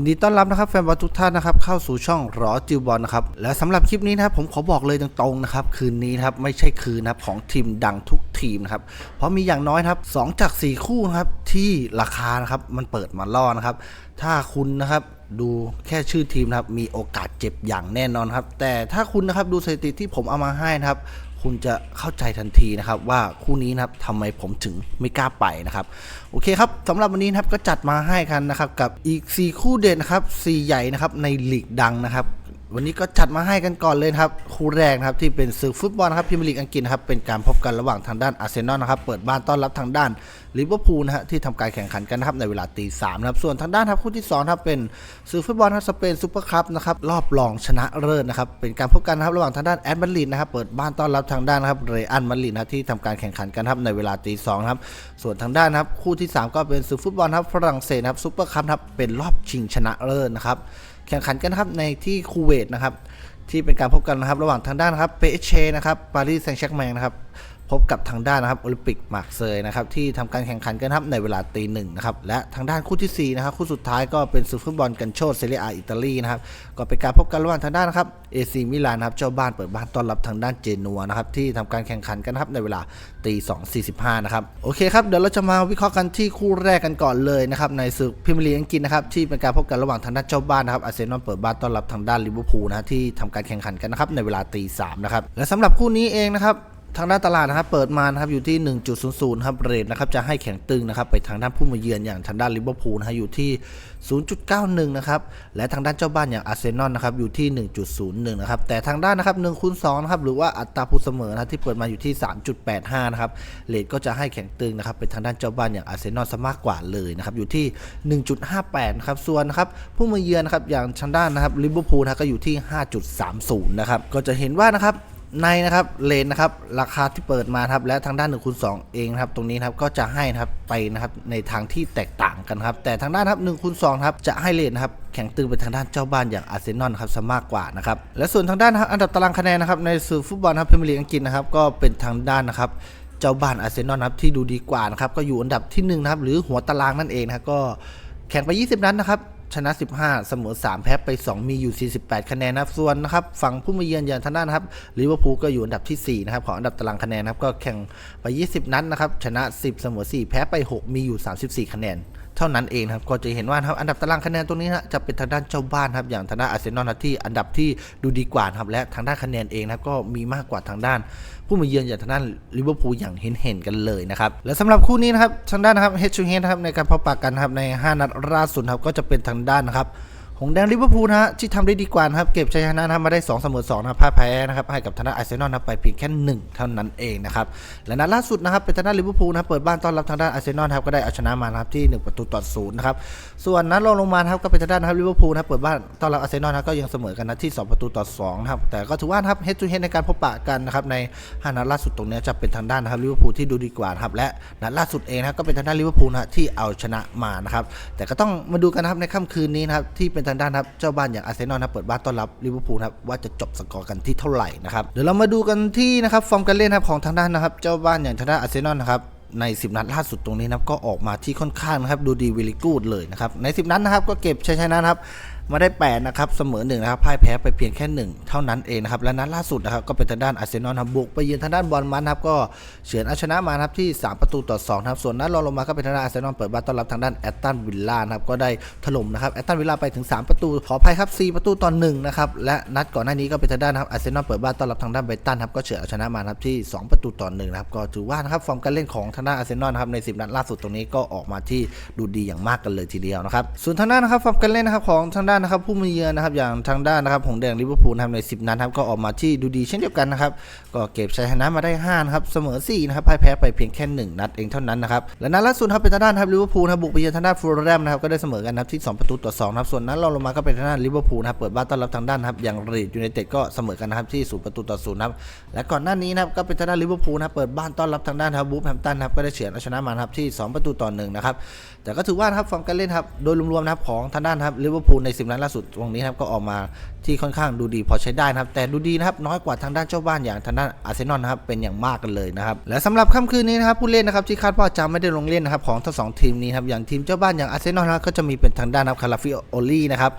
ยินดีต้อนรับนะครับแฟนบอลทุกท่านนะครับเข้าสู่ช่องรอจิวบอลนะครับและสำหรับคลิปนี้นะครับผมขอบอกเลยตรงๆนะครับคืนนี้นะครับไม่ใช่คืนนะครับของทีมดังทุกทีมนะครับเพราะมีอย่างน้อยครับสองจาก 4 คู่นะครับที่ราคานะครับมันเปิดมาล่อนะครับถ้าคุณนะครับดูแค่ชื่อทีมนะครับมีโอกาสเจ็บอย่างแน่นอนครับแต่ถ้าคุณนะครับดูสถิติที่ผมเอามาให้นะครับ คุณจะเข้าใจทันทีนะครับ ว่าคู่นี้นะครับทำไมผมถึงไม่กล้าไปนะครับ โอเคครับสำหรับวันนี้นะครับก็จัดมาให้กันนะครับ กับอีก 4 คู่เด่นนะครับ4ใหญ่นะครับในลีกดังนะครับ วันนี้ก็จัดมาให้กันก่อนเลยครับคู่แรกนะครับที่เป็นศึกฟุตบอลนะครับพรีเมียร์ลีกอังกฤษนครับเป็นการพบกันระหว่างทางด้านอาร์เซนอลนะครับเปิดบ้านต้อนรับทางด้านลิเวอร์พูลนะฮะที่ทำการแข่งขันกันนะครับในเวลาตีสามนะครับส่วนทางด้านครับคู่ที่สองครับเป็นศึกฟุตบอลนะครับสเปนซูเปอร์คัพนะครับรอบรองชนะเลิศนะครับเป็นการพบกันครับระหว่างทางด้านแอดมาดริดนะครับเปิดบ้านต้อนรับทางด้านนะครับเรอัลมาดริดนะที่ทำการแข่งขันกันครับในเวลาตีสองครับส่วนทางด้านครับคู่ที่สามก็เป็นศึกฟุตบอลครับฝรั่งเศสนะครับซูเปอร์คัพครับเป็นรอบชิงชนะเลิศนะครับ แข่งขันกันครับในที่คูเวตนะครับที่เป็นการพบกันนะครับระหว่างทางด้านนะครับเปเชนะครับปารีสแซงต์แชร์กแมงนะครับ พบกับทางด้านนะครับโอลิมปิกมาร์เซย์นะครับที่ทำการแข่งขันกันครับในเวลาตีหนึ่งนะครับและทางด้านคู่ที่สี่นะครับคู่สุดท้ายก็เป็นศึกฟุตบอลกันโชดเซเรียอาอิตาลีนะครับก็เป็นการพบกันระหว่างทางด้านนะครับเอซีมิลานนะครับเจ้าบ้านเปิดบ้านต้อนรับทางด้านเจนัวนะครับที่ทำการแข่งขันกันครับในเวลาตีสองสี่สิบห้านะครับโอเคครับเดี๋ยวเราจะมาวิเคราะห์กันที่คู่แรกกันก่อนเลยนะครับในศึกพรีเมียร์ลีกอังกฤษนะครับที่เป็นการพบกันระหว่างทางด้านเจ้าบ้านนะครับอาร์เซนอลเปิดบ้านต้อนรับทางด้านลิเวอร์พูลนะที่ทำการแข่งขันกันนะครับในเวลาตีสามนะครับและสำหรับคู่นี้เองนะครับ ทางด้านตลาดนะครับเปิดมานะครับอยู่ที่ 1.00ครับเรทนะครับจะให้แข็งตึงนะครับไปทางด้านผู้มาเยือนอย่างทางด้านลิเวอร์พูลนะฮะอยู่ที่ 0.91 นะครับและทางด้านเจ้าบ้านอย่างอาร์เซนอลนะครับอยู่ที่ 1.01 นะครับแต่ทางด้านนะครับ1คูณ2นะครับหรือว่าอัตราผู้เสมอนะที่เปิดมาอยู่ที่ 3.85 นะครับเรทก็จะให้แข็งตึงนะครับไปทางด้านเจ้าบ้านอย่างอาร์เซนอลซะมากกว่าเลยนะครับอยู่ที่ 1.58 นะครับส่วนนะครับผู้มาเยือนนะครับอย่างทางด้านนะครับลิเวอร์พูลนะก็อยู่ที่ 5.30 นะครับก็จะเห็นว่านะครับ ในนะครับเลนนะครับราคาที่เปิดมาครับและทางด้าน1คูณ2เองนะครับตรงนี้ครับก็จะให้นะครับไปนะครับในทางที่แตกต่างกันครับแต่ทางด้านครับ1คูณ2ครับจะให้เลนนะครับแข่งตึงไปทางด้านเจ้าบ้านอย่างอาร์เซนอลครับซะมากกว่านะครับและส่วนทางด้านอันดับตารางคะแนนนะครับในสื่อฟุตบอลครับพรีเมียร์ลีกอังกฤษนะครับก็เป็นทางด้านนะครับเจ้าบ้านอาร์เซนอลครับที่ดูดีกว่านะครับก็อยู่อันดับที่หนึ่งนะครับหรือหัวตารางนั่นเองนะครับก็แข่งไป 20 นัดนะครับ ชนะ 15 เสมอ 3 แพ้ไป 2 มีอยู่ 48 คะแนนนะครับ ส่วนนะครับฝั่งผู้มาเยือนอย่างทางด้านนะครับลิเวอร์พูลก็อยู่อันดับที่ 4 นะครับ ของอันดับตารางคะแนนนะครับ ก็แข่งไป 20 นัดนะครับ ชนะ 10 เสมอ 4 แพ้ไป 6 มีอยู่ 34 คะแนน เท่านั้นเองครับก็จะเห็นว่าครับอันดับตารางคะแนนตรงนี้นะจะเป็นทางด้านเจ้าบ้านครับอย่างทางด้านอาร์เซนอลที่อันดับที่ดูดีกว่าครับและทางด้านคะแนนเองนะครับก็มีมากกว่าทางด้านผู้มาเยือนอย่างทางด้านลิเวอร์พูลอย่างเห็นเห็นกันเลยนะครับและสำหรับคู่นี้นะครับทางด้านนะครับเฮดชูเฮดนะครับในการพบปะกันครับใน 5 นัดล่าสุดครับก็จะเป็นทางด้านนะครับ หงแดงลิเวอร์พูลฮะที่ทำได้ดีกว่านะครับเก็บชัยชนะนะมาได้2เสมอ2นะพ่ายแพ้นะครับให้กับทางด้าอาร์เซนอลนะไปเพียงแค่1เท่านั้นเองนะครับและนัดล่าสุดนะครับเป็นทางด้าลิเวอร์พูลนะเปิดบ้านต้อนรับทางด้านอาร์เซนอลครับก็ได้เอาชนะมานะครับที่ 1 ประตูต่อศูนย์นะครับส่วนนัดรองลงมาครับก็เป็นทางด้านนะครับลิเวอร์พูลนะเปิดบ้านต้อนรับอาร์เซนอลนะก็ยังเสมอกันนะที่ 2 ประตูต่อ2นะครับแต่ก็ถือว่าครับเฮดทูเฮดในการพบปะกันนะครับใน5นัดล่าสุดตรงนี้จะเป็นทางด้านนะครับลิเวอร์พูลที่ดูดีกว่านะครับและนัดล่าสุดเองนะก็เป็นทางด้านลิเวอร์พูลนะฮะที่เอาชนะมานะครับแต่ก็ต้องมาดูกันนะครับในค่ำคืนนี้นะครับที่เป็นทางด้านครับเจ้าบ้านอย่างอาร์เซนอลนะเปิดบ้านต้อนรับลิเวอร์พูลนะครับว่าจะจบสกอร์กันที่เท่าไหร่นะครับเดี๋ยวเรามาดูกันที่นะครับฟอร์มการเล่นนะครับของทางด้านนะครับเจ้าบ้านอย่างทางด้านอาร์เซนอลนะครับใน 10 นัดล่าสุดตรงนี้นะครับก็ออกมาที่ค่อนข้างนะครับดูดีวิลิกูดเลยนะครับใน 10 นัดนะครับก็เก็บชัยชนะครับ มาได้ 8 นะครับเสมอ1นะครับพ่ายแพ้ไปเพียงแค่ 1 เท่านั้นเองนะครับและนัดล่าสุดนะครับก็เป็นทางด้านอาร์เซนอลครับบุกไปเยือนทางด้านบอลมันครับก็เฉือนเอาชนะมาครับที่ 3 ประตูต่อ2ครับส่วนนัดรองลงมาก็เป็นทางด้านอาร์เซนอลเปิดบ้านต้อนรับทางด้านแอตตันวิลล่าครับก็ได้ถล่มนะครับแอตตันวิลล่าไปถึง 3 ประตูขออภัยครับ 4 ประตูต่อ1นะครับและนัดก่อนหน้านี้ก็เป็นทางด้านครับอาร์เซนอลเปิดบ้านต้อนรับทางด้านไบตันครับก็เฉือนเอาชนะมาครับที่ 2 ประตูต่อ1นะครับก็ถือว่านะครับฟอร์มการเล่นของทางด้านอาร์เซนอลครับใน 10 นัดล่าสุดตรงนี้ก็ออกมาที่ดูดีอย่างมากกันเลยทีเดียวนะครับส่วนทางด้านนะครับฟอร์มการเล่นนะครับของทางด้านนะครับผู้มาเยือนนะครับอย่างทางด้านนะครับหงแดงลิเวอร์พูลนะครับใน 10 นัดครับก็ออกมาที่ดูดีเช่นเดียวกันนะครับก็เก็บชัยชนะมาได้5นะครับเสมอ4นะครับพ่ายแพ้ไปเพียงแค่1นัดเองเท่านั้นนะครับและนัดล่าสุดครับเป็นทางด้านครับลิเวอร์พูลนะบบุกไปเยือนทางด้านฟูลแรมนะครับก็ได้เสมอกันนะครับที่ 2 ประตูต่อ2นะครับส่วนนัดรองลงมาก็เป็นทางด้านลิเวอร์พูลนะครับเปิดบ้านต้อนรับทางด้านครับอย่างรีดยูไนเต็ดก็เสมอกันนะครับที่0ประตูต่อ0นะครับและก่อนหน้านี้นะครับก็เป็นทางด้านลิเวอร์พูลนะเปิดบ้านต้อนรับทางด้านครับบูฟแฮมตันนะครับก็ได้เฉือนเอาชนะมาครับที่ 2 ประตูต่อ1นะครับ แต่ก็ถือว่านะครับฟอร์มการเล่นครับโดยรวมๆนะครับของทางด้านครับลิเวอร์พูลใน10นัดล่าสุดตรงนี้ครับก็ออกมาที่ค่อนข้างดูดีพอใช้ได้นะครับ แต่ดูดีนะครับน้อยกว่าทางด้านเจ้าบ้านอย่างทางด้านอาร์เซนอลนะครับเป็นอย่างมากกันเลยนะครับและสำหรับค่ำคืนนี้นะครับผู้เล่นนะครับที่คาดว่าจะไม่ได้ลงเล่นนะครับของทั้งสองทีมนี้ครับอย่างทีมเจ้าบ้านอย่างอาร์เซนอลนะครับก็จะมีเป็นทางด้านนะครับคาราฟิโอลี่นะครับ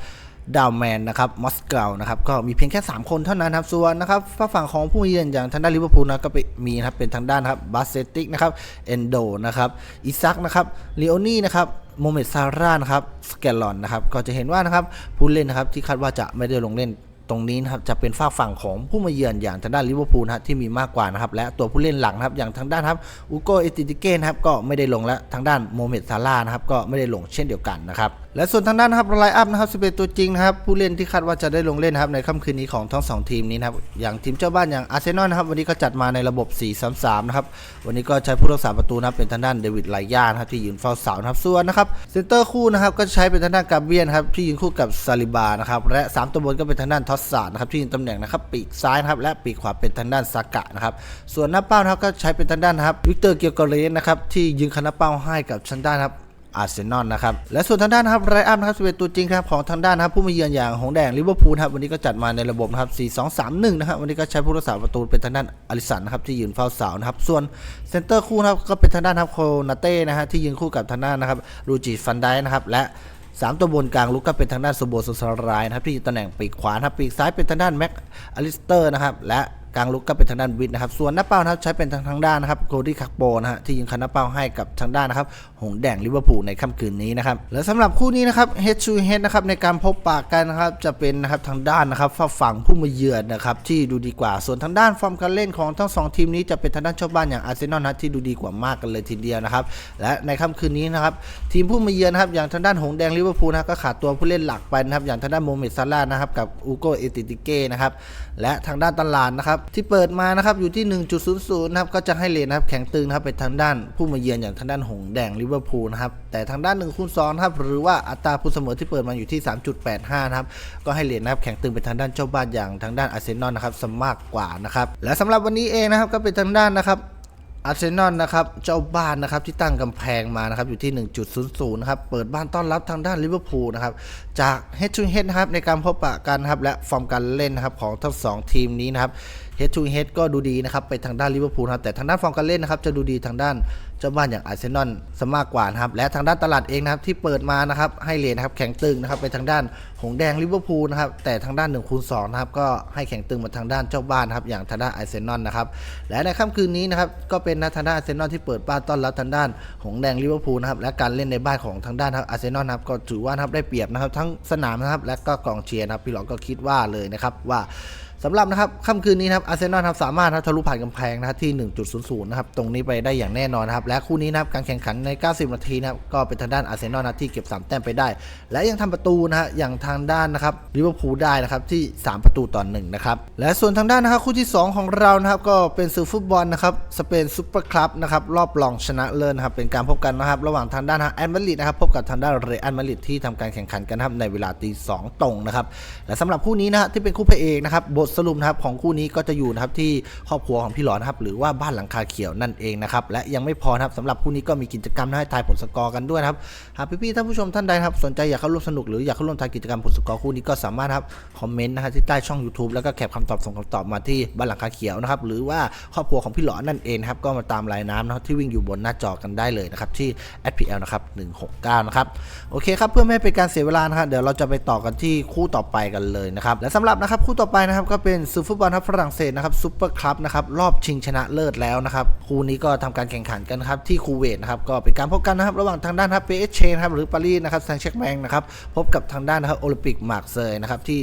ดาวแมนนะครับมอสเกานะครับก็มีเพียงแค่ 3 คนเท่านั้นครับส่วนนะครับฝั่งของผู้เยือนอย่างทางด้านลิเวอร์พูลนะก็ไปมีนะครับเป็นทางด้านนะครับบาสเซติกนะครับเอนโดนะครับอิซักนะครับลีโอนี่นะครับโมเมดซาร่านะครับสเกลลอนนะครับก็จะเห็นว่านะครับผู้เล่นนะครับที่คาดว่าจะไม่ได้ลงเล่นตรงนี้นะครับจะเป็นฝากฝั่งของผู้มาเยือนอย่างทางด้านลิเวอร์พูลนะที่มีมากกว่านะครับและตัวผู้เล่นหลังนะครับอย่างทางด้านครับอูโกเอติติเก้นะครับก็ไม่ได้ลงและทางด้านโมเมดซาร่านะครับก็ไม่ได้ลงเช่นเดียวกันนะครับและส่วนทางด้านนะครับไลน์อัพนะครับ11 ตัวจริงนะครับผู้เล่นที่คาดว่าจะได้ลงเล่นนะครับในค่ำคืนนี้ของทั้งสองทีมนี้นะครับอย่างทีมเจ้าบ้านอย่างอาร์เซนอลนะครับวันนี้ก็จัดมาในระบบ 4-3-3 นะครับวันนี้ก็ใช้ผู้รักษาประตูนะครับเป็นทางด้านเดวิดไลยานะครับที่ยืนเฝ้าเสานะครับส่วนนะครับเซนเตอร์คู่นะครับก็ใช้เป็นทางด้านกาเบียนครับที่ยืนคู่กับซาลิบานะครับและสามตัวบนก็เป็นทางด้านทอสซาร์นะครับที่ยืนตำแหน่งนะครับปีกซ้ายนะครับและปีกขวาเป็นทางด้านซากะนะครับส่วนหน้าเป้านะครับก็ใช้เป็นทางด้านนะครับวิกเตอร์เกียร์กเรสนะครับที่ยืนคณะเป้าให้กับทางด้านครับ อาร์เซนอลนะครับและส่วนทางด้านนะครับไรอัพนะครับเป็นตัวจริงครับของทางด้านนะครับผู้มาเยือนอย่างหงแดงลิเวอร์พูลครับวันนี้ก็จัดมาในระบบนะครับ4-2-3-1นะครับวันนี้ก็ใช้ผู้รักษาประตูเป็นทางด้านอลิสันนะครับที่ยืนเฝ้าเสานะครับส่วนเซนเตอร์คู่นะครับก็เป็นทางด้านครับโคนาเต้นะฮะที่ยืนคู่กับทางด้านนะครับรูจิฟันไดนะครับและสามตัวบนกลางลุกก็เป็นทางด้านโซโบโซารายนะครับที่อยู่ตำแหน่งปีกขวานะครับปีกซ้ายเป็นทางด้านแม็กอลิสเตอร์นะครับและ กลางลุกก็เป็นทางด้านวิทนะครับ ส่วนหน้าเป้านะครับใช้เป็นทางทางด้านนะครับโคดี้คักโปนะฮะที่ยิงคันหน้าเป้าให้กับทางด้านนะครับหงแดงลิเวอร์พูลในค่ำคืนนี้นะครับและสำหรับคู่นี้นะครับ head to head นะครับในการพบปะกันนะครับจะเป็นนะครับทางด้านนะครับฝั่งผู้มาเยือนนะครับที่ดูดีกว่า ส่วนทางด้านฟอร์มการเล่นของทั้งสองทีมนี้จะเป็นทางด้านเจ้าบ้านอย่างอาร์เซนอลนะที่ดูดีกว่ามากกันเลยทีเดียวนะครับและในค่ำคืนนี้นะครับทีมผู้มาเยือนนะครับอย่างทางด้านหงแดงลิเวอร์พูลนะก็ขาดตัวผู้เล่นหลักไปนะครับอย่างทางด้านโมเมดซาร่านะครับกับอูโกเอติติเก้นะครับและทางด้านตลาดนะครับที่เปิดมานะครับอยู่ที่ 1.00นะครับก็จะให้เลนนะครับแข็งตึงนะครับเป็นทางด้านผู้มาเยือนอย่างทางด้านหงแดงลิเวอร์พูลนะครับแต่ทางด้าน1คูณ2นะครับหรือว่าอัตราผู้เสมอที่เปิดมาอยู่ที่ 3.85นะครับก็ให้เลนนะครับแข็งตึงเป็นทางด้านเจ้าบ้านอย่างทางด้านอาร์เซนอลนะครับสมากกว่านะครับและสำหรับวันนี้เองนะครับก็เป็นทางด้านนะครับอาร์เซนอลนะครับเจ้าบ้านนะครับที่ตั้งกำแพงมานะครับอยู่ที่ 1.00นะครับเปิดบ้านต้อนรับทางด้านลิเวอร์พูลนะครับจากเฮด to เฮดนะครับในการพบปะกันครับและฟอร์มการเล่นนะครับของทั้งสองทีมนี้นะครับ เฮด to เฮดก็ดูดีนะครับไปทางด้านลิเวอร์พูลนะครับแต่ทางด้านฟอร์มการเล่นนะครับจะดูดีทางด้านเจ้าบ้านอย่างอาร์เซนอลซะมากกว่านะครับและทางด้านตลาดเองนะครับที่เปิดมานะครับให้เลนนะครับแข็งตึงนะครับไปทางด้านหงแดงลิเวอร์พูลนะครับแต่ทางด้าน1คูณ2นะครับก็ให้แข็งตึงมาทางด้านเจ้าบ้านนะครับอย่างทางด้านอาร์เซนอลนะครับและในค่ำคืนนี้นะครับก็เป็นทางด้านอาร์เซนอลที่เปิดบ้านต้อนรับทางด้านหงแดงลิเวอร์พูลนะครับและการเล่นในบ้านของทางด้านอาร์เซนอลนะครับก็ถือว่านะครับได้เปรียบนะครับทั้งสนามนะครับและก็กองเชียร์นะครับพี่หลอกก็คิดว่าเลยนะครับว่า สำหรับนะครับค่ำคืนนี้นะครับอาร์เซนอลครับสามารถทะลุผ่านกำแพงนะครับที่ 1.00 นะครับตรงนี้ไปได้อย่างแน่นอนนะครับและคู่นี้นะครับการแข่งขันใน 90 นาทีนะครับก็เป็นทางด้านอาร์เซนอลนะที่เก็บ 3 แต้มไปได้ และยังทำประตูนะฮะอย่างทางด้านนะครับลิเวอร์พูลได้นะครับที่ 3 ประตูต่อหนึ่งนะครับและส่วนทางด้านนะครับคู่ที่ 2 ของเรานะครับก็เป็นสื่อฟุตบอลนะครับสเปนซูเปอร์คลับนะครับรอบรองชนะเลิศนะครับเป็นการพบกันนะครับระหว่างทางด้านแอนมาริดนะครับพบกับทางด้านเรอัลมาริดที่ทำการแข่งขันกันนะครับในเวลาตีสองตรงนะครับและสำหรับคู่นี้นะฮะที่เป็นคู่พระเอกนะครับบทสรุปนะครับของคู่นี้ก็จะอยู่นะครับที่ครอบครัวของพี่หลอนะครับหรือว่าบ้านหลังคาเขียวนั่นเองนะครับและยังไม่พอนะครับสำหรับคู่นี้ก็มีกิจกรรมให้ทายผลสกอร์กันด้วยนะครับหากพี่ๆท่านผู้ชมท่านใดครับสนใจอยากเข้าร่วมสนุกหรืออยากเข้าร่วมทายกิจกรรมผลสกอร์คู่นี้ก็สามารถครับคอมเมนต์นะฮะที่ใต้ช่อง YouTube แล้วก็แคปคำตอบส่งคำตอบมาที่บ้านหลังคาเขียวนะครับหรือว่าครอบครัวของพี่หลอนนั่นเองครับก็มาตามลายน้ำนะครับที่วิ่งอยู่บนหน้าจอกันได้เลยนะครับที่ SPL นะครับ169นะครับโอเคครับเพื่อไม่ให้เป็นการเสียเวลานะครับเดี๋ยวเราจะไปต่อกันที่คู่ต่อไปกันเลยนะครับและสำหรับนะครับคู่ต่อไปนะครับก็เป็นซูฟุตบอลครับฝรั่งเศสนะครับซูเปอร์คัพนะครับรอบชิงชนะเลิศแล้วนะครับคู่นี้ก็ทำการแข่งขันกันครับที่คูเวตนะครับก็เป็นการพบกันนะครับระหว่างทางด้านครับเปเชนครับหรือปารีสนะครับแซงเช็กแมงนะครับพบกับทางด้านนะครับโอลิมปิกมาร์เซย์นะครับที่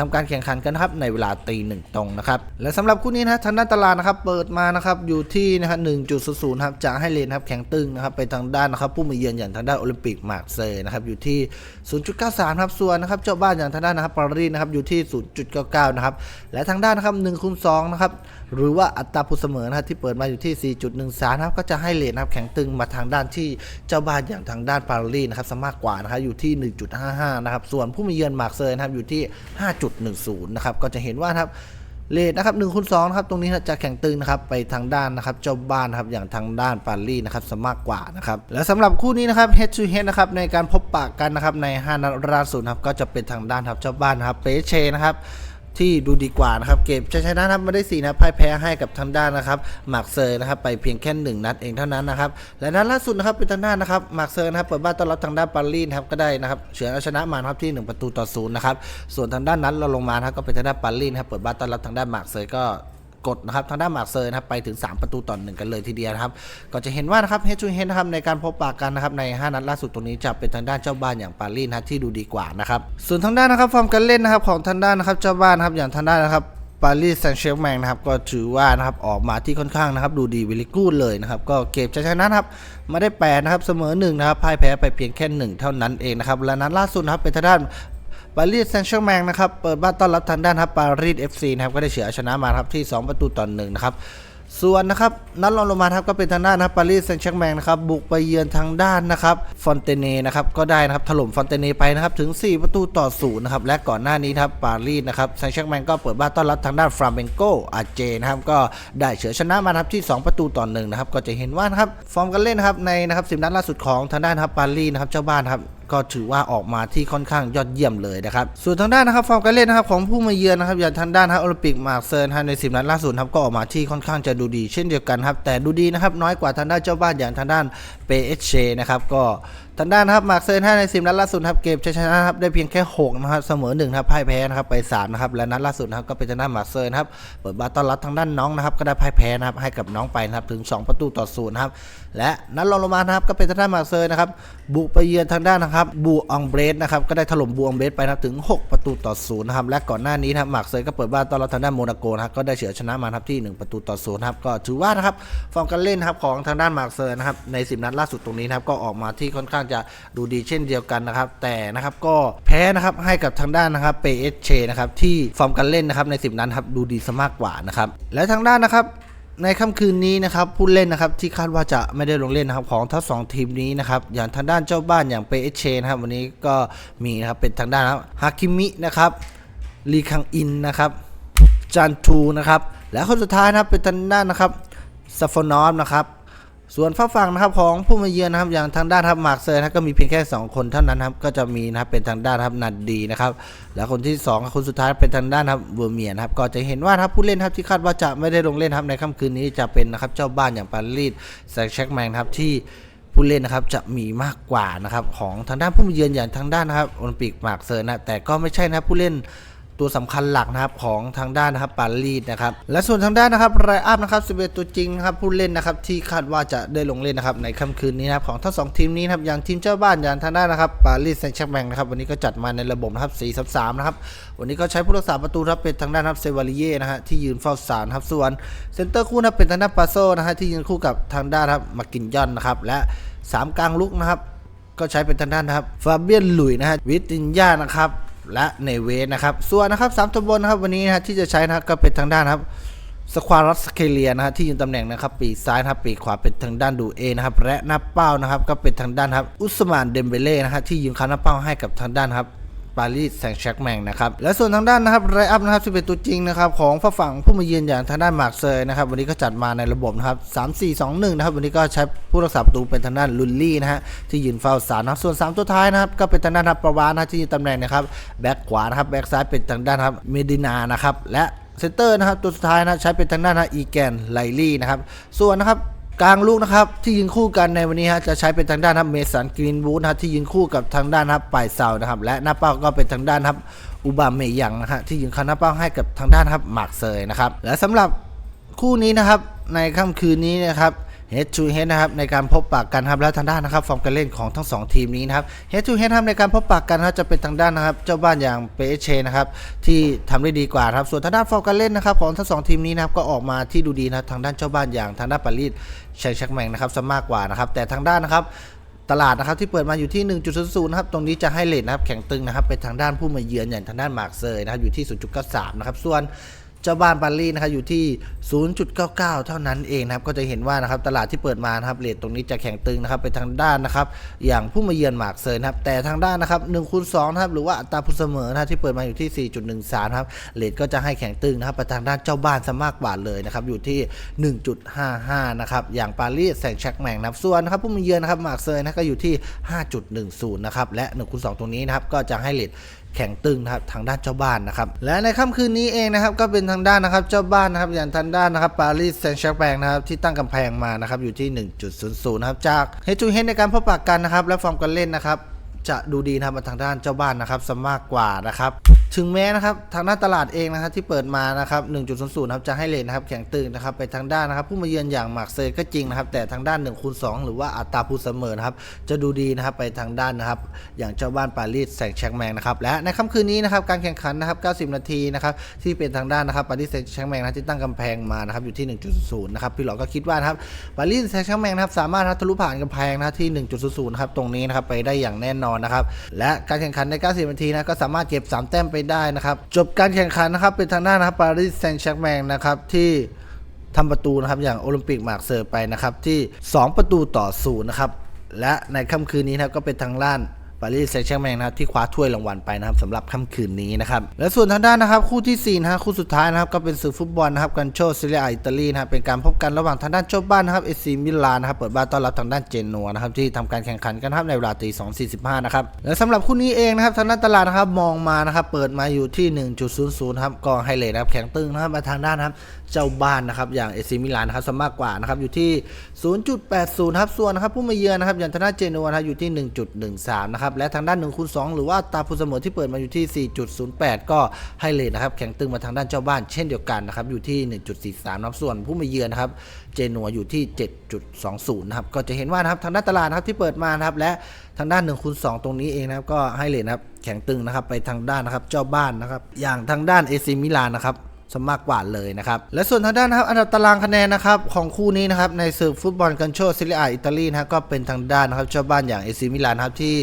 ทำการแข่งขันกันนะครับในเวลาตีหนึ่งตรงนะครับและสำหรับคู่นี้นะทางด้านตลาดนะครับเปิดมานะครับอยู่ที่นะครับ1.00ครับจะให้เลนครับแข็งตึงนะครับไปทางด้านนะครับผู้มาเยือนอย่างทางด้านโอลิมปิกมาร์เซยนะครับอยู่ที่ 0.93ครับส่วนนะครับเจ้าบ้านอย่างทางด้านนะครับปารีสนะครับอยู่ที่ 0.99นะครับและทางด้านนะครับ1คูณ2นะครับหรือว่าอัตราผู้เสมอนะครับที่เปิดมาอยู่ที่ 4.13นะครับก็จะให้เลนครับแข็งตึงมาทางด้านที่เจ้าบ้านอย่างทางด้านปารีสนะครับสมากกว่านะครับอยู่ที่ 1.55นะครับส่วนผู้มาเยือนมาร์เซยนะครับอยู่ที่0.10 นะครับ ก็จะเห็นว่าครับเลทนะครับ1คูณ2นะครับ ตรงนี้จะแข่งตึงนะครับ ไปทางด้านนะครับ เจ้าบ้านนะครับ อย่างทางด้านปารีสนะครับสมากกว่านะครับ และสำหรับคู่นี้นะครับ head to head นะครับ ในการพบปะกันนะครับ ใน 5 นัดล่าสุดครับ ก็จะเป็นทางด้านครับ เจ้าบ้านนะครับ เปเชนะครับ ที่ดูดีกว่านะครับเก็บชัยชนะครับไม่ได้สี่นะพ่ายแพ้ให้กับทางด้านนะครับหมากเซอร์นะครับไปเพียงแค่หนึ่งนัดเองเท่านั้นนะครับและนัดล่าสุดนะครับเป็นทางด้านนะครับหมากเซอร์นะครับเปิดบ้านต้อนรับทางด้านปารีสครับก็ได้นะครับเฉือนเอาชนะมาครับที่ 1 ประตูต่อศูนย์นะครับส่วนทางด้านนั้นเราลงมานะครับก็เป็นทางด้านปารีสครับเปิดบ้านต้อนรับทางด้านหมากเซอร์ก็ กดนะครับทางด้านหมากเซอร์นะครับไปถึง 3 ประตูต่อหนึ่งกันเลยทีเดียวนะครับก็จะเห็นว่านะครับเฮจูเฮนนะครับในการพบปะกันนะครับใน 5 นัดล่าสุดตรงนี้จะเป็นทางด้านเจ้าบ้านอย่างปารีสนะที่ดูดีกว่านะครับส่วนทางด้านนะครับฟอร์มการเล่นนะครับของทางด้านนะครับเจ้าบ้านนะครับอย่างทางด้านนะครับปารีสแซงต์แชร์แมงนะครับก็ถือว่านะครับออกมาที่ค่อนข้างนะครับดูดีวิลิกูดเลยนะครับก็เก็บชัยชนะครับมาได้แปดนะครับเสมอหนึ่งนะครับพ่ายแพ้ไปเพียงแค่หนึ่งเท่านั้นเองนะครับและนัดล่าสุดนะครับเป็นทางด้าน ปารีสแซงต์แชร์แมงนะครับ เปิดบ้านต้อนรับทางด้านครับปารีส FC นะครับ ก็ได้เฉือชนะมาครับที่ 2 ประตูต่อหนึ่งนะครับ ส่วนนะครับนัดรองลงมาครับก็เป็นทางด้านนะครับปารีสแซงต์แชร์แมงนะครับ บุกไปเยือนทางด้านนะครับฟอนเตเน่นะครับ ก็ได้นะครับ ถล่มฟอนเตเน่ไปนะครับ ถึง 4 ประตูต่อศูนย์นะครับ และก่อนหน้านี้ครับปารีสนะครับแซงต์แชร์แมงก็เปิดบ้านต้อนรับทางด้านฟรามเบนโกอาเจนะครับ ก็ได้เฉือชนะมาครับที่ 2 ประตูต่อหนึ่งนะครับ ก็จะเห็นว่านะครับฟอร์มการเล่นนะครับในนะครับสิบนัดล่าสุดของทางด้านครับปารีสนะครับเจ้าบ้านครับ ก็ถือว่าออกมาที่ค่อนข้างยอดเยี่ยมเลยนะครับส่วนทางด้านนะครับฟอร์มการเล่นนะครับของผู้มาเยือนนะครับอย่างทางด้านฮะโอลิมปิกมาร์เซอร์นะในสิบนัดล่าสุดครับก็ออกมาที่ค่อนข้างจะดูดี เช่นเดียวกันครับแต่ดูดีนะครับน้อยกว่าทางด้านเจ้าบ้านอย่างทางด้าน เปเอชเชนะครับก็ทางด้านครับมาร์เซอร์ในสิบนัดล่าสุดครับเก็บชัยชนะครับได้เพียงแค่6นะครับเสมอ1ครับพ่ายแพ้นะครับไป3นะครับและนัดล่าสุดนะครับก็เป็นทางด้านมาร์เซอร์นะครับเปิดบ้านต้อนรับทางด้านน้องนะครับก็ได้พ่ายแพ้นะครับให้กับน้องไปนะครับถึง 2 ประตูต่อศูนย์นะครับและนัดรองลงมาครับก็เป็นทางด้านมาร์เซอร์นะครับบุกไปเยือนทางด้านนะครับบูองเบรสนะครับก็ได้ถล่มบูองเบรสไปนะครับถึง 6 ประตูต่อศูนย์นะครับและก่อนหน้านี้นะครับมาร์เซอร์ก็เปิดบ้านต้อนรับทางด้านโมนาโกนะครับก็ได้เฉือนชนะมาครับที่ 1 ประตูต่อศูนย์นะครับก็ถือว่านะครับฟอร์มการเล่นครับของทางด้านมาร์เซอร์นะครับใน 10 นัดล่าสุดตรงนี้นะครับก็ออกมาที่ค่อนข้างจะดูดีเช่นเดียวกันนะครับ แต่นะครับก็แพ้นะครับให้กับทางด้านนะครับเปเอชนะครับที่ฟอร์มการเล่นนะครับใน 10 นัดครับดูดีซะมากกว่านะครับและทางด้านนะครับในค่ำคืนนี้นะครับผู้เล่นนะครับที่คาดว่าจะไม่ได้ลงเล่นนะครับของทั้งสองทีมนี้นะครับอย่างทางด้านเจ้าบ้านอย่างเปเอชนะครับวันนี้ก็มีนะครับเป็นทางด้านนะครับฮาคิมินะครับลีคังอินนะครับจันทูนะครับและคนสุดท้ายนะครับเป็นทางด้านนะครับซาฟอนอฟนะครับ ส่วนฝ้าฝั่งนะครับของผู้มาเยือนนะครับอย่างทางด้านครับมาร์เซอร์นะก็มีเพียงแค่ 2 คนเท่านั้นครับก็จะมีนะครับเป็นทางด้านครับนัดดีนะครับแล้วคนที่2คนสุดท้ายเป็นทางด้านครับเวอร์เมียนะครับก็จะเห็นว่านะครับผู้เล่นครับที่คาดว่าจะไม่ได้ลงเล่นครับในค่ำคืนนี้จะเป็นนะครับเจ้าบ้านอย่างปารีสแซงแชร์แมงครับที่ผู้เล่นนะครับจะมีมากกว่านะครับของทางด้านผู้มาเยือนอย่างทางด้านนะครับโอลิมปิกมาร์เซอร์นะแต่ก็ไม่ใช่นะครับผู้เล่น ตัวสำคัญหลักนะครับของทางด้านนะครับปารีสนะครับและส่วนทางด้านนะครับไรอัพนะครับ 11 ตัวจริงนะครับผู้เล่นนะครับที่คาดว่าจะได้ลงเล่นนะครับในค่ำคืนนี้นะครับของทั้งสองทีมนี้นะครับอย่างทีมเจ้าบ้านอย่างทางด้านนะครับปารีสแซงต์แชร์แมงนะครับวันนี้ก็จัดมาในระบบนะครับ4 3 3นะครับวันนี้ก็ใช้ผู้รักษาประตูครับเป็นทางด้านครับเซวาลิเย่นะฮะที่ยืนเฝ้าสารครับส่วนเซนเตอร์คู่นะเป็นทางด้านปาโซนะฮะที่ยืนคู่กับทางด้านครับมากินยอนนะครับและสามกลางลุกนะครับก็ใช้เป็นทางด้านนะครับฟาเบียนหลุยนะฮะวิตินยานะครับ และเนเวสนะครับ ส่วนนะครับสามตัวบนนะครับวันนี้นะที่จะใช้นะครับก็เป็นทางด้านครับสควารัสเคเลียนะฮะที่ยืนตำแหน่งนะครับปีซ้ายนะครับปีขวาเป็นทางด้านดูเอนะครับและหน้าเป้านะครับก็เป็นทางด้านครับอุสมานเดมเบเล่นะฮะที่ยืนค้าหน้าเป้าให้กับทางด้านครับ ปารีสแซงต์แชร์แมงนะครับและส่วนทางด้านนะครับไรอัพนะครับ11ตัวจริงนะครับของฝั่งผู้มาเยือนอย่างทางด้านมาร์เซอร์นะครับวันนี้ก็จัดมาในระบบนะครับ3 4 2 1นะครับวันนี้ก็ใช้ผู้รักษาประตูเป็นทางด้านลุนลี่นะฮะที่ยืนเฝ้าสารนะครับส่วน 3 ตัวท้ายนะครับก็เป็นทางด้านครับประวานะที่ยืนตำแหน่งนะครับแบ็คขวานะครับแบ็คซ้ายเป็นทางด้านครับเมดินานะครับและเซนเตอร์นะครับตัวสุดท้ายนะใช้เป็นทางด้านนะอีแกนไลลี่นะครับส่วนนะครับ กลางลูกนะครับที่ยิงคู่กันในวันนี้ฮะจะใช้เป็นทางด้านครับเมสันกรีนวูดนะที่ยิงคู่กับทางด้านครับป่ายเซานะครับและหน้าเป้าก็เป็นทางด้านครับอุบามเมยังนะฮะที่ยิงคันหน้าเป้าให้กับทางด้านครับมาร์กเซยนะครับและสำหรับคู่นี้นะครับในค่ำคืนนี้นะครับ เฮดชูเฮดนะครับในการพบปะกันครับและทางด้านนะครับฟอร์มการเล่นของทั้งสองทีมนี้นะครับเฮดชูเฮดครับในการพบปะกันนะครับจะเป็นทางด้านนะครับเจ้าบ้านอย่างเปเชนะครับที่ทำได้ดีกว่าครับส่วนทางด้านฟอร์มการเล่นนะครับของทั้งสองทีมนี้นะครับก็ออกมาที่ดูดีนะทางด้านเจ้าบ้านอย่างทางด้านปารีสแชงชักแมงนะครับซะมากกว่านะครับแต่ทางด้านนะครับตลาดนะครับที่เปิดมาอยู่ที่ 1.00นะครับตรงนี้จะให้เลทนะครับแข็งตึงนะครับไปทางด้านผู้มาเยือนอย่างทางด้านมาร์กเซย์นะครับอยู่ที่ 0.93 นะครับส่วน เจ้าบ้านปารีสนะครับอยู่ที่ 0.99 เท่านั้นเองนะครับก็จะเห็นว่านะครับตลาดที่เปิดมานะครับเรทตรงนี้จะแข็งตึงนะครับไปทางด้านนะครับอย่างผู้มาเยือนหมากเซยนะครับแต่ทางด้านนะครับ1คูณ2นะครับหรือว่าอัตราผู้เสมอนะครับที่เปิดมาอยู่ที่ 4.13ครับเรทก็จะให้แข็งตึงนะครับไปทางด้านเจ้าบ้านซะมากกว่าเลยนะครับอยู่ที่ 1.55 นะครับอย่างปารีสแซงต์แชร์กแมงนะครับส่วนนะครับผู้มาเยือนนะครับหมากเซยนะก็อยู่ที่ 5.10 นะครับและ1คูณ2ตรงนี้นะครับก็จะให้เรท แข็งตึงนะครับทางด้านเจ้าบ้านนะครับและในค่ำคืนนี้เองนะครับก็เป็นทางด้านนะครับเจ้าบ้านนะครับอย่างทางด้านนะครับปารีสแซงต์แชร์กแปงนะครับที่ตั้งกำแพงมานะครับอยู่ที่ 1.00นะครับจากเฮจูเฮนในการพบปะกันนะครับและฟอร์มการเล่นนะครับ จะดูดีนะครับทางด้านเจ้าบ้านนะครับสมากกว่านะครับถึงแม้นะครับทางด้านตลาดเองนะครับที่เปิดมานะครับ1.00นะครับจะให้เลทนะครับแข็งตึงนะครับไปทางด้านนะครับผู้มาเยือนอย่างมาร์เซยก็จริงนะครับแต่ทางด้าน1คูณ2หรือว่าอัตราผู้เสมอนะครับจะดูดีนะครับไปทางด้านนะครับอย่างเจ้าบ้านปารีสแซงต์แชร์กแมงนะครับและในค่ำคืนนี้นะครับการแข่งขันนะครับ90 นาทีนะครับที่เป็นทางด้านนะครับปารีสแซงต์แชร์กแมงนะที่ตั้งกำแพงมานะครับอยู่ที่ 1.00นะครับพี่หลอก็คิดว่านะครับปารีสแซงต์แชร์กแมงนะครับสามารถทะลุผ่านกำแพงนะที่ 1.00นะครับตรงนี้นะครับไปได้อย่างแน่นอนนะครับ และการแข่งขันใน 90 นาทีนะก็สามารถเก็บ 3 แต้มไปได้นะครับ จบการแข่งขันนะครับเป็นทางด้านนะครับปารีสแซงต์แชร์กแมงนะครับที่ทำประตูนะครับอย่างโอลิมปิกมาร์กเซอร์ไปนะครับที่ 2 ประตูต่อศูนย์นะครับและในค่ำคืนนี้นะครับก็เป็นทางด้าน ปารีสแซงต์แชร์แมงนะครับที่คว้าถ้วยรางวัลไปนะครับสำหรับค่ำคืนนี้นะครับและส่วนทางด้านนะครับคู่ที่4นะฮะคู่สุดท้ายนะครับก็เป็นศึกฟุตบอลนะครับกันโชซิเลียอิตาลีนะครับเป็นการพบกันระหว่างทางด้านเจ้าบ้านนะครับเอซีมิลานนะครับเปิดบ้านต้อนรับทางด้านเจนัวนะครับที่ทำการแข่งขันกันนะครับในเวลาตี2.45นะครับและสำหรับคู่นี้เองนะครับทางด้านตลาดนะครับมองมานะครับเปิดมาอยู่ที่ 1.00ครับก็ไฮเลทนะครับแข็งตึงนะครับมาทางด้านนะครับเจ้าบ้านนะครับอย่างเอซีมิลานนะครับสมากกว่านะครับอยู่ที่ 0.80ครับส่วนนะครับผู้มาเยือนนะครับอย่างทางด้านเจนัวนะครับอยู่ที่ 1.13นะครับและทางด้าน1คูณ2หรือว่าตาผู้เสมอที่เปิดมาอยู่ที่ 4.08 ก็ให้เลทนะครับแข็งตึงมาทางด้านเจ้าบ้านเช่นเดียวกันนะครับอยู่ที่ 1.43นับส่วนผู้มาเยือนนะครับเจนัวอยู่ที่ 7.20นะครับก็จะเห็นว่านะครับทางด้านตลาดนะครับที่เปิดมานะครับและทางด้าน1คูณ2ตรงนี้เองนะครับก็ให้เลทนะครับแข็งตึงนะครับไปทางด้านนะครับเจ้าบ้านนะครับอย่างทางด้านเอซิมิลานนะครับสมากกว่าเลยนะครับ และส่วนทางด้านนะครับอันดับตารางคะแนนนะครับของคู่นี้นะครับในศึกฟุตบอลกันโชซิเลียอิตาลีนะก็เป็นทางด้านนะครับเจ้าบ้านอย่างเอซิมิลานครับที่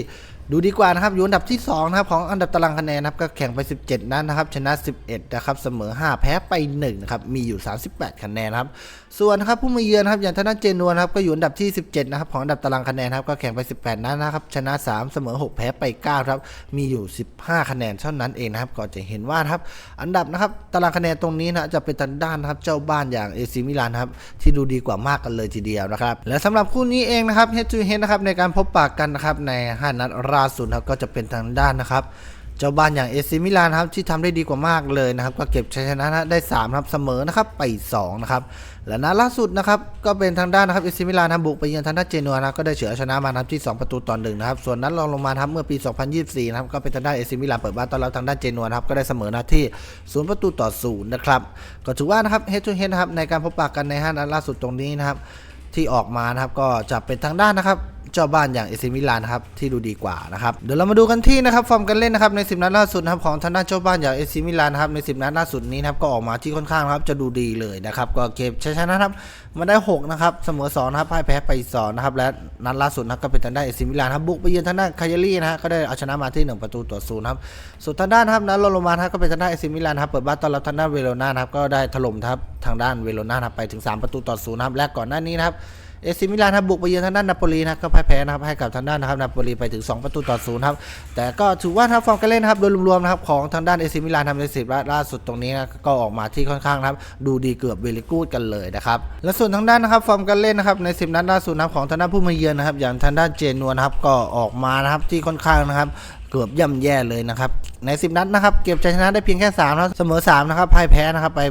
ดูดีกว่านะครับอยู่อันดับที่2นะครับของอันดับตารางคะแนนนะครับก็แข่งไป 17 นัดนะครับ ชนะ 11 นะครับ เสมอ 5 แพ้ไป1นะครับมีอยู่ 38 คะแนนนะครับ ส่วนนะครับผู้มาเยือนครับอย่างทางด้านเจนัวนครับก็อยู่อันดับที่ 17นะครับของอันดับตารางคะแนนครับก็แข่งไป 18 นัดนะครับชนะ 3 เสมอ 6 แพ้ไป 9 ครับ มีอยู่ 15 คะแนนเท่านั้นเองนะครับก็จะเห็นว่าครับอันดับนะครับตารางคะแนนตรงนี้นะจะเป็นทางด้านนะครับเจ้าบ้านอย่างเอซิมิลานครับที่ดูดีกว่ามากกันเลยทีเดียวนะครับและสำหรับคู่นี้เองนะครับเฮจูเฮดนะครับในการพบปากกันนะครับใน5นัดล่าสุดครับก็จะเป็นทางด้านนะครับ เจ้าบ้านอย่างเอซิมิลานครับที่ทำได้ดีกว่ามากเลยนะครับ ก็เก็บชัยชนะได้3ครับเสมอนะครับไป2นะครับและนัดล่าสุดนะครับก็เป็นทางด้านนะครับเอซิมิลานครับบุกไปเยือนทางด้านเจนัวนะก็ได้เฉือชนะมาครับที่ 2 ประตูต่อหนึ่งนะครับส่วนนัดรองลงมาครับเมื่อปี 2024นะครับก็เป็นทางด้านเอซิมิลานเปิดบ้านต้อนรับทางด้านเจนัวนะครับก็ได้เสมอนาที่ศูนย์ประตูต่อศูนย์นะครับก็ถือว่านะครับเฮดทูเฮดนะครับในการพบปากกันในห้านัดล่าสุดตรงนี้นะครับที่ออกมานะครับก็จะเป็นทางด้านนะครับ เจ้าบ้านอย่างเอซิมิลานครับที่ดูดีกว่านะครับเดี๋ยวเรามาดูกันที่นะครับฟอร์มการเล่นนะครับใน 10 นัดล่าสุดนะครับของทางด้านเจ้าบ้านอย่างเอซิมิลานครับใน 10 นัดล่าสุดนี้นะครับก็ออกมาที่ค่อนข้างครับจะดูดีเลยนะครับก็เก็บชัยชนะครับมาได้ 6 นะครับเสมอ2นะครับพ่ายแพ้ไป2นะครับและนัดล่าสุดนะครับก็เป็นทางด้านเอซิมิลานครับบุกไปเยือนทางด้านคายารี่นะฮะก็ได้เอาชนะมาที่ 1 ประตูต่อศูนย์ครับส่วนทางด้านครับนัดโรลมานครับก็เป็นทางด้านเอซิมิลานครับเปิดบ้านต้อนรับทางด้านเวโรนาครับก็ได้ถล่มครับทางด้านเวโรนาครับไปถึง 3 ประตูต่อศูนย์ครับและก่อนหน้านี้นะครับ เอซิมิลานครับบุกไปเยือนทางด้านนาโปลีนะครับก็พ่ายแพ้นะครับให้กับทางด้านนะครับนาโปลีไปถึง 2 ประตูต่อศูนย์ครับแต่ก็ถือว่าถ้าฟอร์มการเล่นนะครับโดยรวมๆนะครับของทางด้านเอซิมิลานทำในสิบล่าสุดตรงนี้นะก็ออกมาที่ค่อนข้างนะครับดูดีเกือบเวลิกูดกันเลยนะครับและส่วนทางด้านนะครับฟอร์มการเล่นนะครับใน 10 นัดล่าสุดนะครับของทางด้านผู้มาเยือนนะครับอย่างทางด้านเจนัวนะครับก็ออกมานะครับที่ค่อนข้างนะครับเกือบย่ำแย่เลยนะครับใน 10 นัดนะครับเก็บชัยชนะได้เพียงแค่3นะครับเสมอ3นะครับพ่ายแพ้นะครับไป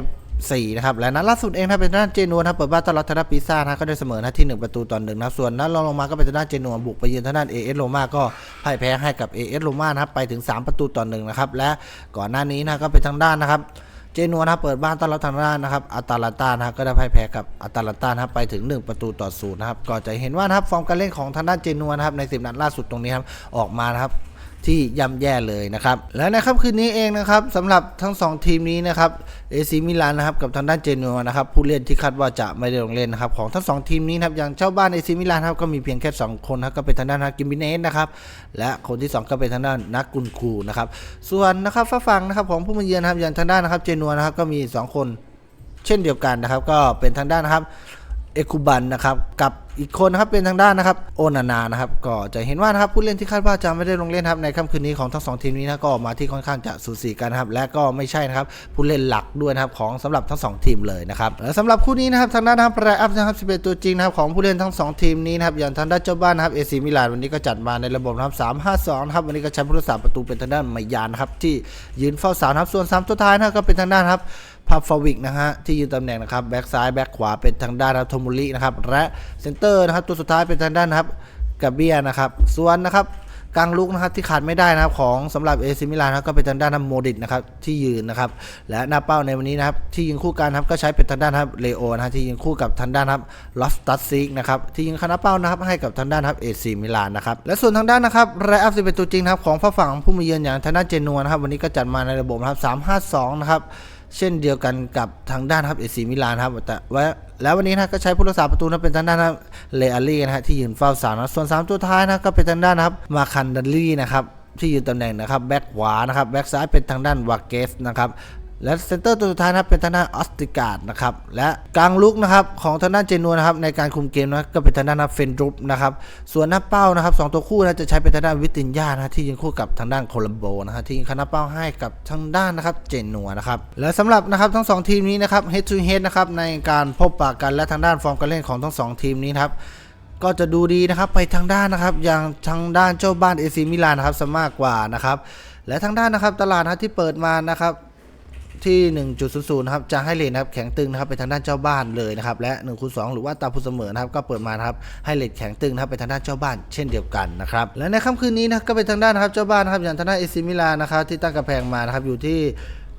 4นะครับและนัดล่าสุดเองถ้าเป็นด้านเจนัวนะครับเปิดบ้านต้อนรับทางด้านปิซ่านะก็ได้เสมอนะที่ 1 ประตูต่อหนึ่งนะส่วนนัดรองลงมาก็เป็นทางด้านเจนัวบุกไปเยือนทางด้านเอเอสโรมาก็พ่ายแพ้ให้กับเอเอสโรมานะครับไปถึง 3 ประตูต่อหนึ่งนะครับและก่อนหน้านี้นะก็เป็นทางด้านนะครับเจนัวนะครับเปิดบ้านต้อนรับทางด้านนะครับอัตาลันตานะครับก็ได้พ่ายแพ้กับอัตาลันตานะครับไปถึง 1 ประตูต่อศูนย์นะครับก็จะเห็นว่านะครับฟอร์มการเล่นของทางด้านเจนัวนะครับใน 10 นัดล่าสุดตรงนี้ครับออกมานะครับ ที่ย่ำแย่เลยนะครับ และในค่ำคืนนี้เองนะครับสำหรับทั้ง 2 ทีมนี้นะครับเอซีมิลานนะครับกับทางด้านเจนัวนะครับผู้เล่นที่คาดว่าจะไม่ได้ลงเล่นนะครับของทั้ง 2 ทีมนี้นะครับอย่างเจ้าบ้านเอซีมิลานครับก็มีเพียงแค่ 2 คนนะครับก็เป็นทางด้านฮากิมิเนสนะครับและคนที่ 2 ก็เป็นทางด้านนักกุนคูนะครับส่วนนะครับฝาฝั่งนะครับของผู้มาเยือนครับอย่างทางด้านนะครับเจนัวนะครับก็มี 2 คน เช่นเดียวกันนะครับ ก็เป็นทางด้านนะครับ เอคุบันนะครับกับอีกคนนะครับเป็นทางด้านนะครับโอนานานะครับก็จะเห็นว่านะครับผู้เล่นที่คาดว่าจะไม่ได้ลงเล่นครับในค่ำคืนนี้ของทั้งสองทีมนี้นะก็ออกมาที่ค่อนข้างจะสูสีกันครับและก็ไม่ใช่นะครับผู้เล่นหลักด้วยนะครับของสำหรับทั้งสองทีมเลยนะครับและสำหรับคู่นี้นะครับทางด้านนะครับไรอัพนะครับ11ตัวจริงนะครับของผู้เล่นทั้งสองทีมนี้นะครับอย่างทางด้านเจ้าบ้านนะครับเอซีมิลานวันนี้ก็จัดมาในระบบนะครับ352นะครับวันนี้ก็ใช้ผู้รักษาประตูเป็นทางด้านมายานครับที่ยืนเฝ้าสานะครับส่วนสามตัวท้ายนะครับก็เป็นทางด้านครับ พาฟาวิกนะฮะที่ยืนตำแหน่งนะครับแบ็กซ้ายแบ็กขวาเป็นทางด้านนะครับโทโมรินะครับและเซนเตอร์นะครับตัวสุดท้ายเป็นทางด้านนะครับกาเบียนะครับส่วนนะครับกลางลุกนะครับที่ขาดไม่ได้นะครับของสำหรับเอซิมิลานครับก็เป็นทางด้านโมดิตนะครับที่ยืนนะครับและหน้าเป้าในวันนี้นะครับที่ยิงคู่กันครับก็ใช้เป็นทางด้านครับเลโอนะฮะที่ยิงคู่กับทางด้านครับลอฟตัสซิกนะครับที่ยิงคานาเป้านะครับให้กับทางด้านครับเอซิมิลานนะครับและส่วนทางด้านนะครับไรอัพจะเป็นตัวจริงนะครับของฝั่งฝั่งผู้มาเยือนอย่างทางด้านเจนัวนะครับวันนี้ก็จัดมาในระบบนะครับ352นะครับ เช่นเดียวกันกับทางด้านครับเอซีมิลานครับแต่ว่าแล้ววันนี้นะก็ใช้ผู้รักษาประตูนะเป็นทางด้านครับเลอารี่นะฮะที่ยืนเฝ้าสานะส่วน 3 ตัวท้ายนะก็เป็นทางด้านครับมาคันดัลลี่นะครับที่ยืนตำแหน่งนะครับแบ็กขวานะครับแบ็กซ้ายเป็นทางด้านวากเกสนะครับ และเซนเตอร์ตัวสุดท้ายนะครับเป็นทางด้านออสติกาดนะครับและกลางลุกนะครับของทางด้านเจนัวนะครับในการคุมเกมนะก็เป็นทางด้านเฟนดรุปนะครับส่วนหน้าเป้านะครับสองตัวคู่นะจะใช้เป็นทางด้านวิตินยานะที่ยิงคู่กับทางด้านโคลัมโบนะฮะที่ยิงคานาเป้าให้กับทางด้านนะครับเจนัวนะครับและสำหรับนะครับทั้งสองทีมนี้นะครับ head to head นะครับในการพบปะกันและทางด้านฟอร์มการเล่นของทั้งสองทีมนี้นครับก็จะดูดีนะครับไปทางด้านนะครับอย่างทางด้านเจ้าบ้านเอซีมิลานนะครับซะมากกว่านะครับและทางด้านนะครับตลาดนะที่เปิดมานะครับ ที่ 1.00นะครับจะให้เลนนะครับแข็งตึงนะครับไปทางด้านเจ้าบ้านเลยนะครับและ1คูณ2หรือว่าตาผู้เสมอนะครับก็เปิดมานะครับให้เลนแข็งตึงนะครับไปทางด้านเจ้าบ้าน เช่นเดียวกันนะครับและในค่ำคืนนี้นะก็เป็นทางด้านนะครับเจ้าบ้านนะครับอย่างทางด้านเอซิมิลานนะครับที่ตั้งกระแพงมานะครับอยู่ที่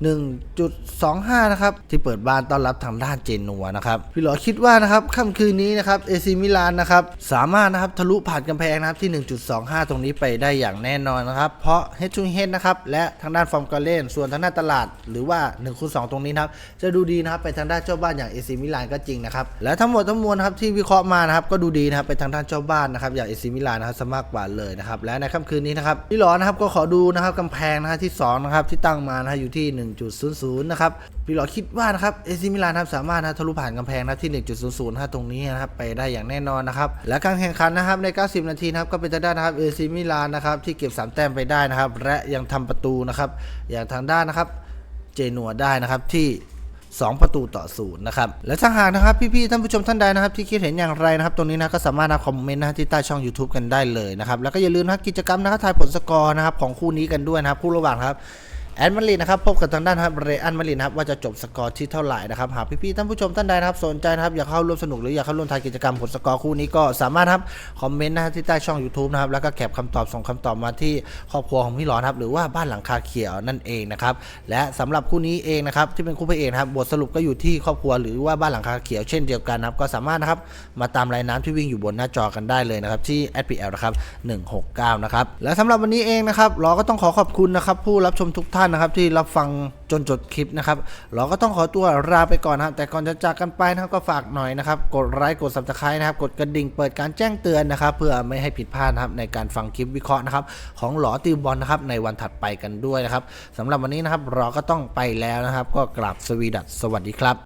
1.25 นะครับ ที่เปิดบ้านต้อนรับทางด้านเจนัวนะครับ พี่หลอคิดว่านะครับค่ำคืนนี้นะครับเอซีมิลานนะครับสามารถนะครับทะลุผ่านกำแพงนะครับที่ 1.25 ตรงนี้ไปได้อย่างแน่นอนนะครับ เพราะเฮดชูเฮดนะครับและทางด้านฟอร์มการเล่น ส่วนทางด้านตลาด หรือว่า1คูณ2ตรงนี้นะครับจะดูดีนะครับไปทางด้านเจ้าบ้านอย่างเอซีมิลานก็จริงนะครับและทั้งหมดทั้งมวลครับที่วิเคราะห์มานะครับก็ดูดีนะครับไปทางด้านเจ้าบ้านนะครับอย่างเอซีมิลานนะครับสมากกว่าเลยนะครับและในค่ำคืนนี้นะครับพี่หลอนะครับก็ขอดูนะครับกำแพงนะครับที่สองนะครับที่ตั้งมานะฮะอยู่ที่1.00 นะครับพี่หลอคิดว่านะครับเอซิมิลานครับสามารถนะทะลุผ่านกำแพงนะที่ 1.00นะตรงนี้นะครับไปได้อย่างแน่นอนนะครับและการแข่งขันนะครับใน 90 นาทีนะครับก็เป็นทางด้านนะครับเอซิมิลานนะครับที่เก็บ 3 แต้มไปได้นะครับ และยังทำประตูนะครับอย่างทางด้านนะครับเจนัวได้นะครับที่2 ประตูต่อศูนย์นะครับ และถ้าหากนะครับ พี่ๆท่านผู้ชมท่านใดนะครับ ที่คิดเห็นอย่างไรนะครับ ตรงนี้นะก็สามารถนะคอมเมนต์นะที่ใต้ช่อง YouTube กันได้เลยนะครับ แล้วก็อย่าลืมนะกิจกรรมนะครับทายผลสกอร์นะครับของคู่นี้กันด้วยนะครับคู่ระหว่างครับ แอนมารินนะครับพบกับทางด้านครับเรอันมารินะครับว่าจะจบสกอร์ที่เท่าไหร่นะครับหากพี่ๆท่านผู้ชมท่านใดนะครับสนใจนะครับอยากเข้าร่วมสนุกหรืออยากเข้าร่วมทายกิจกรรมผลสกอร์คู่นี้ก็สามารถครับคอมเมนต์นะที่ใต้ช่อง YouTube นะครับแล้วก็แคปคำตอบส่งคำตอบมาที่ครอบครัวของพี่หลอนครับหรือว่าบ้านหลังคาเขียวนั่นเองนะครับและสำหรับคู่นี้เองนะครับที่เป็นคู่พระเอกครับบทสรุปก็อยู่ที่ครอบครัวหรือว่าบ้านหลังคาเขียวเช่นเดียวกันนะครับก็สามารถนะครับมาตามรายน้ำที่วิ่งอยู่บนหน้าจอกันได้เลยนะครับที่ SPL นะครับ169นะครับและสำหรับวันนี้เองนะครับเราก็ต้องขอขอบคุณนะครับผู้รับชมทุกท่านนะครับที่รับฟังจนจบคลิปนะครับ เราก็ต้องขอตัวลาไปก่อนนะครับ แต่ก่อนจะจากกันไปนะครับก็ฝากหน่อยนะครับ กดไลค์กดซับสไครต์นะครับ กดกระดิ่งเปิดการแจ้งเตือนนะครับ เพื่อไม่ให้ผิดพลาดนะครับในการฟังคลิปวิเคราะห์นะครับ ของหลอติวบอลนะครับในวันถัดไปกันด้วยนะครับสำหรับวันนี้นะครับเราก็ต้องไปแล้วนะครับ ก็กราบสวีดัสสวัสดีครับ